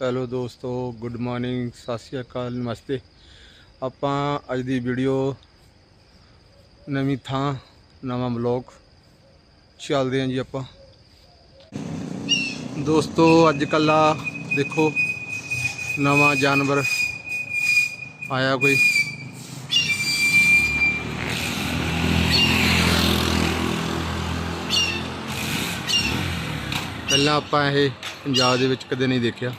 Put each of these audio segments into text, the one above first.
Hello ਦੋਸਤੋ, good morning, ਸਤਿ ਸ਼੍ਰੀ ਅਕਾਲ, ਨਮਸਤੇ। ਆਪਾਂ ਅੱਜ ਦੀ ਵੀਡੀਓ ਨਵੀਂ ਥਾਂ, ਨਵਾਂ ਬਲੌਗ ਚੱਲਦੇ ਹਾਂ ਜੀ ਆਪਾਂ। ਦੋਸਤੋ, ਅੱਜ ਕੱਲਾ ਦੇਖੋ, ਨਵਾਂ ਜਾਨਵਰ ਆਇਆ ਕੋਈ। ਪਹਿਲਾਂ ਆਪਾਂ ਇਹ ਪੰਜਾਬ ਦੇ ਵਿੱਚ ਕਦੇ ਨਹੀਂ ਦੇਖਿਆ।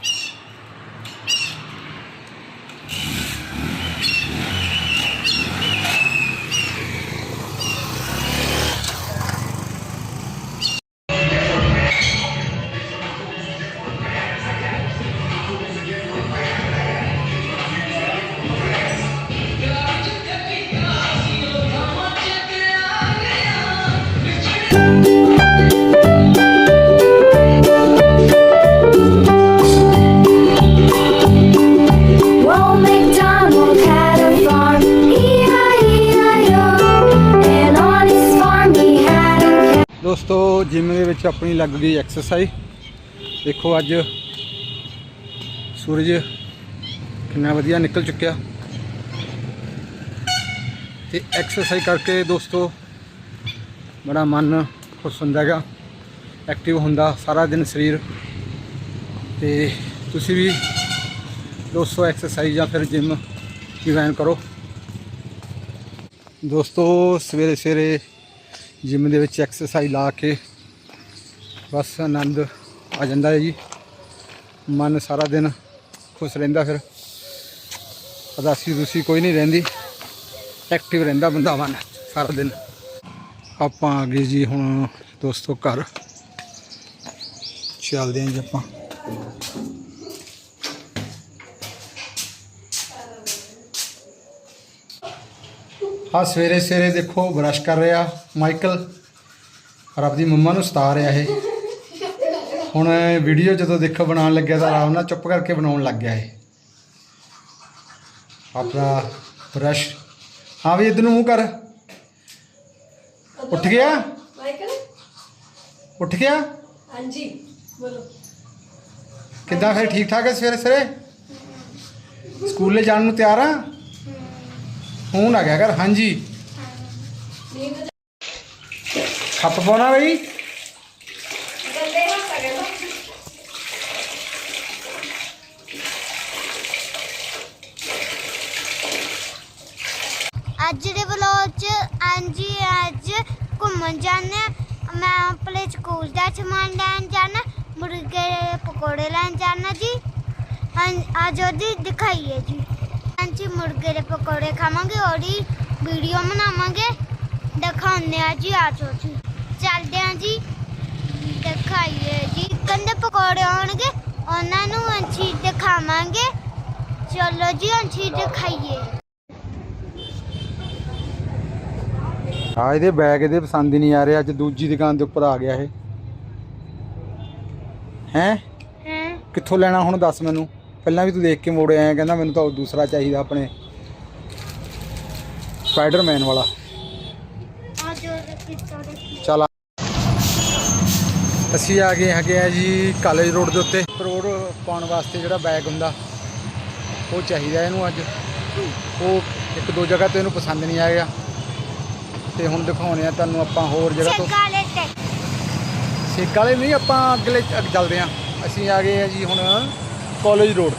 ਦੋਸਤੋ, ਜਿਮ ਦੇ ਵਿੱਚ ਆਪਣੀ ਲੱਗ ਗਈ ਐਕਸਰਸਾਈਜ਼ ਦੇਖੋ ਅੱਜ ਸੂਰਜ ਕਿੰਨਾ ਵਧੀਆ ਨਿਕਲ ਚੁੱਕਿਆ। ਤੇ ਐਕਸਰਸਾਈਜ਼ ਕਰਕੇ ਦੋਸਤੋ, ਬੜਾ ਮਨ ਖੁਸ਼ ਹੁੰਦਾ ਹੈਗਾ। ਐਕਟਿਵ ਹੁੰਦਾ ਸਾਰਾ ਦਿਨ ਸਰੀਰ। ਤੇ ਤੁਸੀਂ ਵੀ ਦੋਸਤੋ ਐਕਸਰਸਾਈਜ਼ ਜਾਂ ਫਿਰ ਜਿਮ ਜੁਆਇਨ ਕਰੋ। ਦੋਸਤੋ ਸਵੇਰੇ ਸਵੇਰੇ ਜਿਮ ਦੇ ਵਿੱਚ ਐਕਸਰਸਾਈਜ਼ ਲਾ ਕੇ ਬਸ ਆਨੰਦ ਆ ਜਾਂਦਾ ਹੈ ਜੀ। ਮਨ ਸਾਰਾ ਦਿਨ ਖੁਸ਼ ਰਹਿੰਦਾ ਫਿਰ। ਉਦਾਸੀ ਦੂਸੀ ਕੋਈ ਨਹੀਂ ਰਹਿੰਦੀ। ਐਕਟਿਵ ਰਹਿੰਦਾ ਬੰਦਾ ਮਨ ਸਾਰਾ ਦਿਨ। ਆਪਾਂ ਆ ਗਏ ਜੀ ਹੁਣ ਦੋਸਤੋ ਘਰ। ਚੱਲਦੇ ਹਾਂ ਜੀ ਆਪਾਂ। ਆ ਸਵੇਰੇ ਸਵੇਰੇ ਦੇਖੋ ਬ੍ਰਸ਼ ਕਰ ਰਿਹਾ ਮਾਈਕਲ। ਔਰ ਆਪਦੀ ਮੰਮਾ ਨੂੰ ਸਤਾ ਰਿਹਾ ਇਹ। ਹੁਣ ਵੀਡੀਓ ਜਦੋਂ ਦੇਖੋ ਬਣਾਉਣ ਲੱਗਿਆ ਤਾਂ ਆਰਾਮ ਨਾਲ ਚੁੱਪ ਕਰਕੇ ਬਣਾਉਣ ਲੱਗ ਗਿਆ ਇਹ। ਆਪਣਾ ਬ੍ਰਸ਼। ਹਾਂ ਵੀ ਇਧਰ ਨੂੰ ਮੂੰਹ ਕਰ। ਉੱਠ ਗਿਆ? ਮਾਈਕਲ? ਉੱਠ ਗਿਆ? ਹਾਂਜੀ ਬੋਲੋ। ਕਿੱਦਾਂ ਫਿਰ ਠੀਕ ਠਾਕ ਹੈ ਸਵੇਰੇ ਸਵੇਰੇ ਸਕੂਲੇ ਜਾਣ ਨੂੰ ਤਿਆਰ ਆ? ਫੋਨ ਆ ਗਿਆ ਕਰ, ਹਾਂਜੀ। ਖੱਪ ਪਾਉਣਾ ਬਈ। ਅੱਜ ਦੇ ਵਲੋਗ 'ਚ ਹਾਂਜੀ, ਅੱਜ ਘੁੰਮਣ ਜਾਂਦੇ ਹਾਂ। ਮੈਂ ਆਪਣੇ ਸਕੂਲ ਦਾ ਸਮਾਨ ਲੈਣ ਜਾਣਾ, ਮੁਰਗੇ ਪਕੌੜੇ ਲੈਣ ਜਾਣਾ ਜੀ। ਅੱਜ ਉਹਦੀ ਦਿਖਾਈਏ ਜੀ। ਹਾਂਜੀ ਮੁਰਗੇ ਦੇ ਪਕੌੜੇ ਖਾਵਾਂਗੇ ਉਹਦੀ ਵੀਡੀਓ ਬਣਾਵਾਂਗੇ। ਦਿਖਾਉਂਦੇ ਆ ਜੀ ਆ ਜਾਓ ਜੀ। ਚੱਲਦੇ ਆ ਜੀ। ਦਿਖਾਈਏ ਜੀ ਕੰਦੇ ਪਕੌੜੇ ਆਉਣਗੇ ਉਹਨਾਂ ਨੂੰ ਅਸੀਂ ਦਿਖਾਵਾਂਗੇ। ਚਲੋ ਜੀ ਅਸੀਂ ਦਿਖਾਈਏ। ਆ ਇਹਦੇ ਬੈਗ ਇਹਦੇ ਪਸੰਦ ਹੀ ਨਹੀਂ ਆ ਰਿਹਾ ਅੱਜ ਦੂਜੀ ਦੁਕਾਨ ਦੇ ਉੱਪਰ ਆ ਗਿਆ ਇਹ। ਹੈ? ਕਿੱਥੋਂ ਲੈਣਾ ਹੁਣ ਦੱਸ ਮੈਨੂੰ? ਪਹਿਲਾਂ ਵੀ ਤੂੰ ਦੇਖ ਕੇ ਮੋੜ ਆਇਆ ਕਹਿੰਦਾ ਮੈਨੂੰ ਤਾਂ ਦੂਸਰਾ ਚਾਹੀਦਾ ਆਪਣੇ ਸਪਾਈਡਰਮੈਨ ਵਾਲਾ। ਚੱਲ ਆ। ਅਸੀਂ ਆ ਗਏ ਹੈਗੇ ਆ ਜੀ ਕਾਲਜ ਰੋਡ ਦੇ ਉੱਤੇ। ਰੋਡ ਪਾਉਣ ਵਾਸਤੇ ਜਿਹੜਾ ਬੈਗ ਹੁੰਦਾ ਉਹ ਚਾਹੀਦਾ ਇਹਨੂੰ ਅੱਜ। ਉਹ ਇੱਕ ਦੋ ਜਗ੍ਹਾ ਤੇ ਇਹਨੂੰ ਪਸੰਦ ਨਹੀਂ ਆਇਆ। ਤੇ ਹੁਣ ਦਿਖਾਉਣੇ ਆ ਤੁਹਾਨੂੰ ਆਪਾਂ ਹੋਰ ਜਗ੍ਹਾ ਤੋਂ। ਸੇਕ ਵਾਲੇ ਨਹੀਂ ਆਪਾਂ ਅਗਲੇ ਅੱਗੇ ਚੱਲਦੇ ਹਾਂ ਅਸੀਂ ਆ ਗਏ ਆ ਜੀ ਹੁਣ ਕਾਲਜ ਰੋਡ।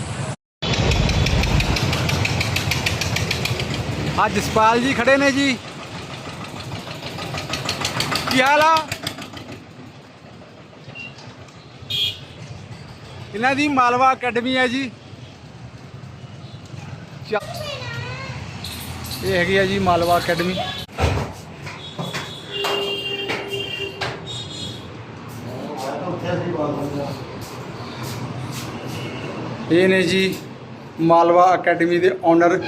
ਅੱਜ ਜਸਪਾਲ ਜੀ ਖੜੇ ਨੇ ਜੀ। ਕੀ ਹਾਲ ਆ? ਇਹਨਾਂ ਦੀ ਮਾਲਵਾ ਅਕੈਡਮੀ ਹੈ ਜੀ। ਇਹ ਹੈਗੀ ਆ ਜੀ ਮਾਲਵਾ ਅਕੈਡਮੀ। ਇਹ ਨੇ ਜੀ ਮਾਲਵਾ ਅਕੈਡਮੀ ਦੇ ਓਨਰ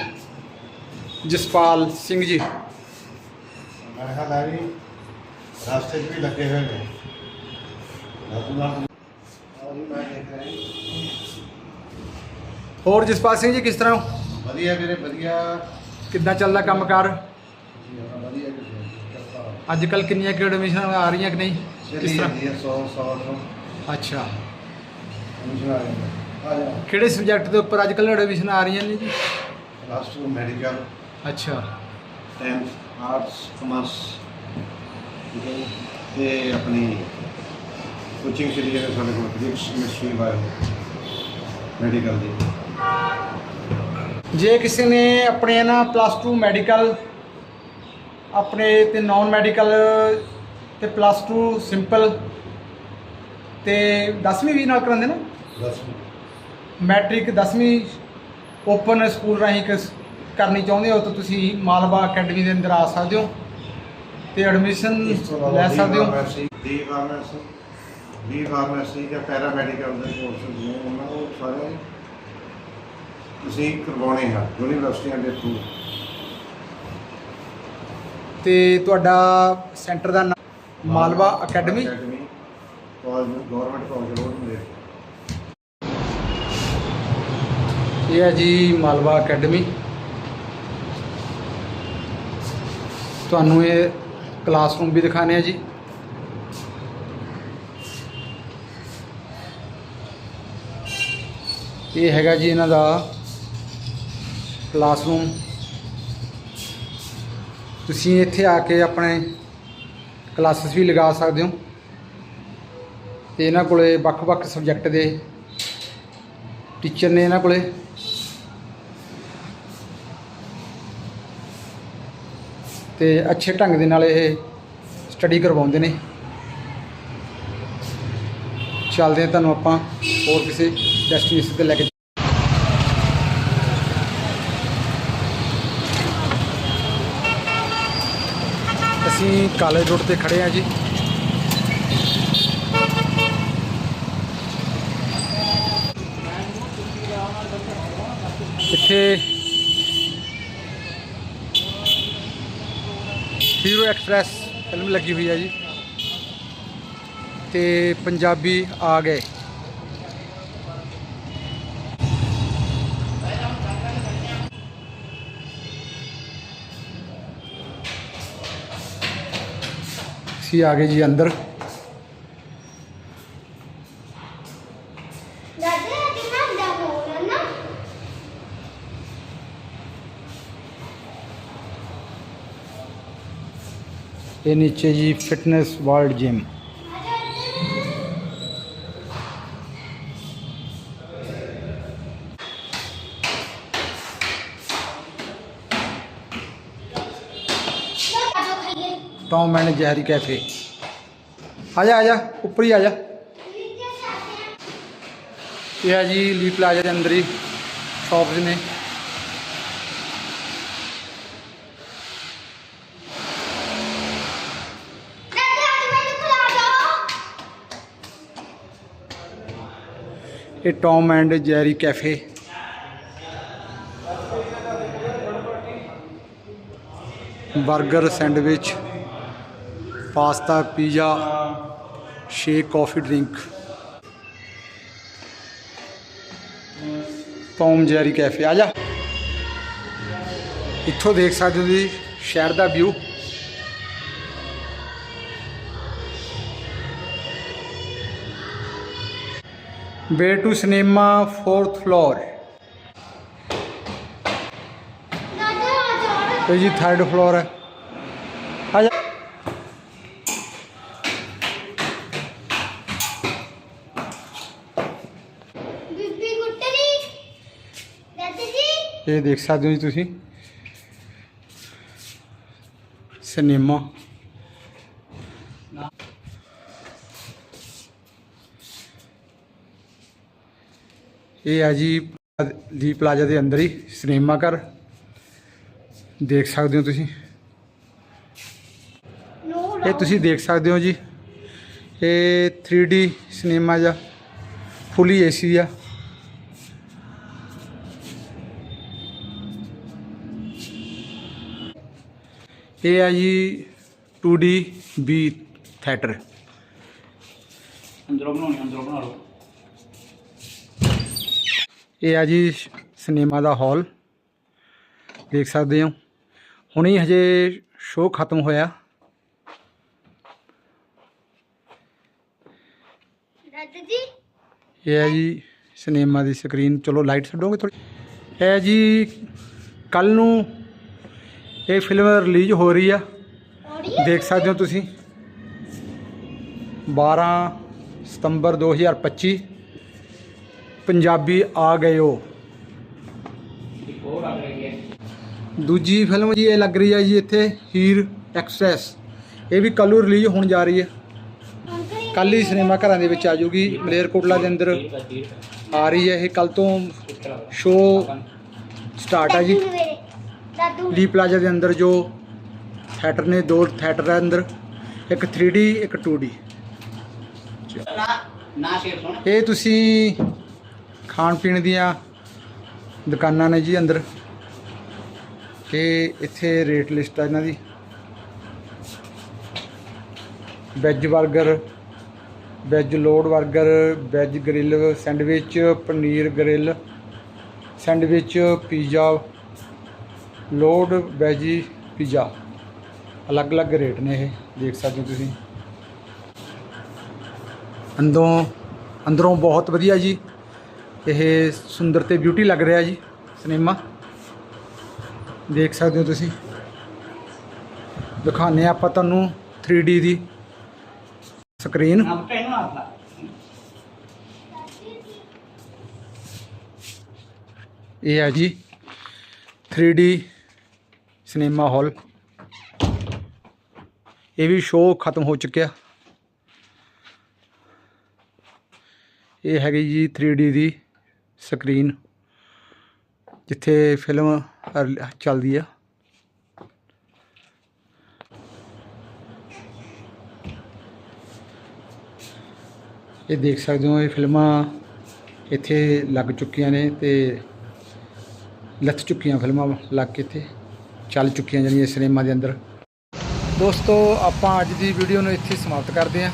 ਜਸਪਾਲ ਸਿੰਘ ਜੀ। ਮੈਂ ਕਿਹਾ ਲੈ ਵੀ ਰਸਤੇ 'ਚ ਵੀ ਲੱਗੇ ਹੋਏ ਨੇ। ਲੱਗੂਗਾ ਔਰ ਮੈਂ ਦੇਖ ਰਿਹਾ ਹੋਰ ਜਸਪਾਲ ਸਿੰਘ ਜੀ ਕਿਸ ਤਰ੍ਹਾਂ ਹੋ? ਵਧੀਆ ਵੀਰੇ ਵਧੀਆ। ਕਿੱਦਾਂ ਚੱਲਦਾ ਕੰਮਕਾਰ? ਵਧੀਆ ਕਿਰਪਾ। ਅੱਜ ਕੱਲ ਕਿੰਨੀਆਂ ਕਿ ਐਡਮਿਸ਼ਨ ਆ ਰਹੀਆਂ ਕਿ ਨਹੀਂ? ਕਿਸ ਚਲੀ ਤਰ੍ਹਾਂ? ਜਾਂਦੀ ਹੈ 100 100 ਤੋਂ। ਅੱਛਾ। ਆ ਕਿਹੜੇ ਸਬਜੈਕਟ ਦੇ ਉੱਪਰ ਅੱਜ ਕੱਲ੍ਹ ਐਡਮਿਸ਼ਨ ਆ ਰਹੀਆਂ ਨੇ ਜੀ? ਪਲੱਸ 2 ਮੈਡੀਕਲ ਅੱਛਾ। 10th arts commerce. ਤੇ ਆਪਣੀ ਕੋਚਿੰਗ ਚਲੀ ਜਾਂਦੇ ਸਾਡੇ ਕੋਲ ਫਿਜ਼ਿਕਸ ਕੈਮਿਸਟਰੀ ਬਾਇਓ ਮੈਡੀਕਲ ਦੀ। ਜੇ ਕਿਸੇ ਨੇ ਆਪਣੇ ਨਾ ਪਲੱਸ 2 ਮੈਡੀਕਲ ਆਪਣੇ ਤੇ ਨਾਨ ਮੈਡੀਕਲ ਤੇ ਪਲੱਸ 2 ਸਿੰਪਲ ਤੇ 10ਵੀਂ ਵੀ ਨਾਲ ਕਰਾਉਂਦੇ ਨਾ? ਬਸ ਮੈਟ੍ਰਿਕ 10ਵੀਂ ਓਪਨ ਸਕੂਲ ਰਾਹੀਂ ਕਰਨੀ ਚਾਹੁੰਦੇ ਹੋ ਤਾਂ ਤੁਸੀਂ ਮਾਲਵਾ ਅਕੈਡਮੀ ਦੇ ਅੰਦਰ ਆ ਸਕਦੇ ਹੋ ਤੇ ਐਡਮਿਸ਼ਨ ਲੈ ਸਕਦੇ ਹੋ। ਡੀ ਫਾਰਮੇਸੀ ਡੀ ਫਾਰਮੇਸੀ ਜਾਂ ਪੈਰਾ ਮੈਡੀਕਲ ਦੇ ਕੋਰਸਸ ਨੇ ਉਹਨਾਂ ਨੂੰ ਸਾਰੇ ਤੁਸੀਂ ਕਰਵਾਉਣੇ ਆ ਯੂਨੀਵਰਸਿਟੀਆਂ ਦੇ ਥਰੂ ਤੇ ਤੁਹਾਡਾ ਸੈਂਟਰ ਦਾ ਨਾਮ Malwa academy? College government college road ਮੇਰੇ ਇਹ ਹੈ ਜੀ ਮਾਲਵਾ ਅਕੈਡਮੀ। ਤੁਹਾਨੂੰ ਇਹ ਕਲਾਸਰੂਮ ਵੀ ਦਿਖਾਣੇ ਆ ਜੀ। ਇਹ ਹੈਗਾ ਜੀ ਇਹਨਾਂ ਦਾ ਕਲਾਸਰੂਮ। ਤੁਸੀਂ ਇੱਥੇ ਆ ਕੇ ਆਪਣੇ ਕਲਾਸਿਸ ਵੀ ਲਗਾ ਸਕਦੇ ਹੋ। ਤੇ ਇਹਨਾਂ ਕੋਲੇ ਵੱਖ-ਵੱਖ ਸਬਜੈਕਟ ਦੇ ਟੀਚਰ ਨੇ ਇਹਨਾਂ ਕੋਲੇ। ਤੇ ਅੱਛੇ ਢੰਗ ਦੇ ਨਾਲ ਇਹ ਸਟੱਡੀ ਕਰਵਾਉਂਦੇ ਨੇ। ਚੱਲਦੇ ਹਾਂ ਤੁਹਾਨੂੰ ਆਪਾਂ ਹੋਰ ਕਿਸੇ ਡੈਸਟੀਨੇਸ਼ਨ ਤੇ ਲੈ ਕੇ ਅਸੀਂ ਕਾਲਜ ਰੋਡ ਤੇ ਖੜੇ ਆ ਜੀ। ਇੱਥੇ ਹੀਰੋ ਐਕਸਪ੍ਰੈਸ ਫਿਲਮ ਲੱਗੀ ਹੋਈ ਹੈ ਜੀ। ਤੇ ਪੰਜਾਬੀ ਆ ਗਏ। ਸੀ ਆ ਗਏ ਜੀ ਅੰਦਰ ਦਾਦਾ ਕਿੰਨਾ ਦਾ ਹੋਣਾ ਨਾ ਇਹ ਨੀਚੇ ਜੀ ਫਿਟਨੈਸ ਵਰਲਡ ਜਿਮ। ਆਜੋ ਖਾਈਏ ਟੌਮ ਐਂਡ ਜੈਰੀ ਕੈਫੇ। ਆ ਜਾ ਆ ਜਾ, ਉੱਪਰ ਹੀ ਆ ਜਾ। ਇਹ ਹੈ। ਜੀ ਲੀ ਇਹ Tom and Jerry cafe 버ਗਰ sandwich pasta pizza shake coffee drink Tom Jerry cafe ਆ ਜਾ ਇੱਥੋਂ ਦੇਖ ਸਕਦੇ ਹੋ ਤੁਸੀਂ ਸ਼ਹਿਰ ਦਾ view way to cinema 4th floor ਦਾਦਾ ਆ ਜਾਓ ਇਹ ਜੀ 3rd ਫਲੋਰ ਹੈ ਆ ਜਾ ਬੀਬੀ ਗੁੱਟਰੀ ਇਹ ਦੇਖ ਜੀ ਤੁਸੀਂ ਆ ਜੀ ਦੀ ਪਲਾਜ਼ਾ ਦੇ ਅੰਦਰ ਹੀ, ਸਿਨੇਮਾ ਘਰ। ਦੇਖ ਸਕਦੇ ਹੋ ਤੁਸੀਂ। ਇਹ ਤੁਸੀਂ ਦੇਖ ਸਕਦੇ ਹੋ ਜੀ। ਇਹ 3D ਸਿਨੇਮਾ ਜਾਂ ਫੁੱਲੀ ਏਸੀ ਆ। ਇਹ ਆ ਜੀ 2D ਬੀ ਥੀਏਟਰ ਅੰਦਰੋਂ ਬਣਾਉਣੀ ਅੰਦਰੋਂ ਬਣਾ ਲਓ। ਇਹ ਆ ਜੀ ਸਿਨੇਮਾ ਦਾ ਹਾਲ। ਦੇਖ ਸਕਦੇ ਹੋ। ਹੁਣੀ ਹਜੇ ਸ਼ੋਅ ਖਤਮ ਹੋਇਆ। ਦਾਦਾ ਜੀ। ਇਹ ਹੈ ਜੀ ਸਿਨੇਮਾ ਦੀ ਸਕਰੀਨ। ਚਲੋ ਲਾਈਟ ਛੱਡੋਗੇ ਥੋੜੀ ਹੈ ਜੀ ਕੱਲ ਨੂੰ ਇਹ ਫਿਲਮ ਰਿਲੀਜ਼ ਹੋ ਰਹੀ ਆ। ਦੇਖ ਸਕਦੇ ਹੋ ਤੁਸੀਂ। 12 ਸਤੰਬਰ 2025 ਪੰਜਾਬੀ ਆ ਗਏ ਹੋ। ਦੂਜੀ ਫਿਲਮ ਜੀ ਇਹ ਲੱਗ ਰਹੀ ਹੈ ਜੀ ਇੱਥੇ ਹੀਰ ਐਕਸਪ੍ਰੈਸ ਇਹ ਵੀ ਕੱਲ੍ਹ ਨੂੰ ਰਿਲੀਜ਼ ਹੋਣ ਜਾ ਰਹੀ ਹੈ। ਕੱਲ੍ਹ ਹੀ ਸਿਨੇਮਾ ਘਰਾਂ ਦੇ ਵਿੱਚ ਆ ਜਾਊਗੀ। ਮਲੇਰਕੋਟਲਾ ਦੇ ਅੰਦਰ ਆ ਰਹੀ ਹੈ ਇਹ। ਕੱਲ ਤੋਂ ਸ਼ੋਅ ਸਟਾਰਟ ਹੈ ਜੀ। ਲੀ ਪਲਾਜ਼ਾ ਦੇ ਅੰਦਰ ਜੋ ਥੀਏਟਰ ਨੇ ਦੋ ਥੀਏਟਰ ਹੈ ਅੰਦਰ। ਇੱਕ 3D ਇੱਕ 2D ਨਾ ਸ਼ੇਰ ਸੁਣ। ਇਹ ਤੁਸੀਂ ਖਾਣ ਪੀਣ ਦੀਆਂ ਦੁਕਾਨਾਂ ਨੇ ਜੀ ਅੰਦਰ। ਇਹ ਇੱਥੇ ਰੇਟ ਲਿਸਟ ਆ ਇਹਨਾਂ ਦੀ। Veg 버ਗਰ veg load 버ਗਰ veg grill, sandwich, paneer grill, sandwich, pizza, load veggie, pizza. ਅਲੱਗ-ਅਲੱਗ ਰੇਟ ਨੇ ਇਹ, ਦੇਖ ਸਕਦੇ ਹੋ ਤੁਸੀਂ। ਅੰਦਰੋਂ ਅੰਦਰੋਂ ਬਹੁਤ ਵਧੀਆ ਜੀ। ਇਹ ਸੁੰਦਰ ਤੇ ਬਿਊਟੀ ਲੱਗ ਰਿਹਾ ਜੀ ਸਿਨੇਮਾ ਦੇਖ ਸਕਦੇ ਹੋ ਤੁਸੀਂ। ਹਾਂ ਆਪਾਂ ਤੁਹਾਨੂੰ 3D ਦੀ ਸਕਰੀਨ ਇਹ ਹੈ ਜੀ 3D ਸਿਨੇਮਾ ਹਾਲ ਇਹ ਵੀ ਸ਼ੋਅ ਖਤਮ ਹੋ ਚੁੱਕਿਆ। ਇਹ ਹੈਗੀ ਜੀ 3D ਦੀ ਸਕਰੀਨ ਜਿੱਥੇ ਫਿਲਮ ਚੱਲਦੀ ਆ। ਇਹ ਦੇਖ ਸਕਦੇ ਹੋ, ਇਹ ਫਿਲਮਾਂ ਇੱਥੇ ਲੱਗ ਚੁੱਕੀਆਂ ਨੇ ਤੇ ਲੱਥ ਚੁੱਕੀਆਂ ਫਿਲਮਾਂ ਲੱਗ ਕੇ ਇੱਥੇ ਚੱਲ ਚੁੱਕੀਆਂ ਜਿਹੜੀਆਂ ਸਿਨੇਮਾ ਦੇ ਅੰਦਰ। ਦੋਸਤੋ, ਆਪਾਂ ਅੱਜ ਦੀ ਵੀਡੀਓ ਨੂੰ ਇੱਥੇ ਸਮਾਪਤ ਕਰਦੇ ਹਾਂ।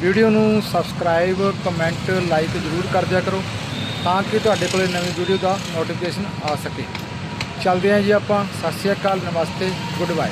ਵੀਡੀਓ ਨੂੰ ਸਬਸਕ੍ਰਾਈਬ, ਕਮੈਂਟ, ਲਾਈਕ ਜ਼ਰੂਰ ਕਰ ਦਿਆ ਕਰੋ। ਤਾਂ ਕਿ ਤੁਹਾਡੇ ਕੋਲੇ ਨਵੀਂ ਵੀਡੀਓ ਦਾ ਨੋਟੀਫਿਕੇਸ਼ਨ ਆ ਸਕੇ। ਚੱਲਦੇ ਹਾਂ ਜੀ ਆਪਾਂ। ਸਤਿ ਸ਼੍ਰੀ ਅਕਾਲ। ਨਮਸਤੇ। Good bye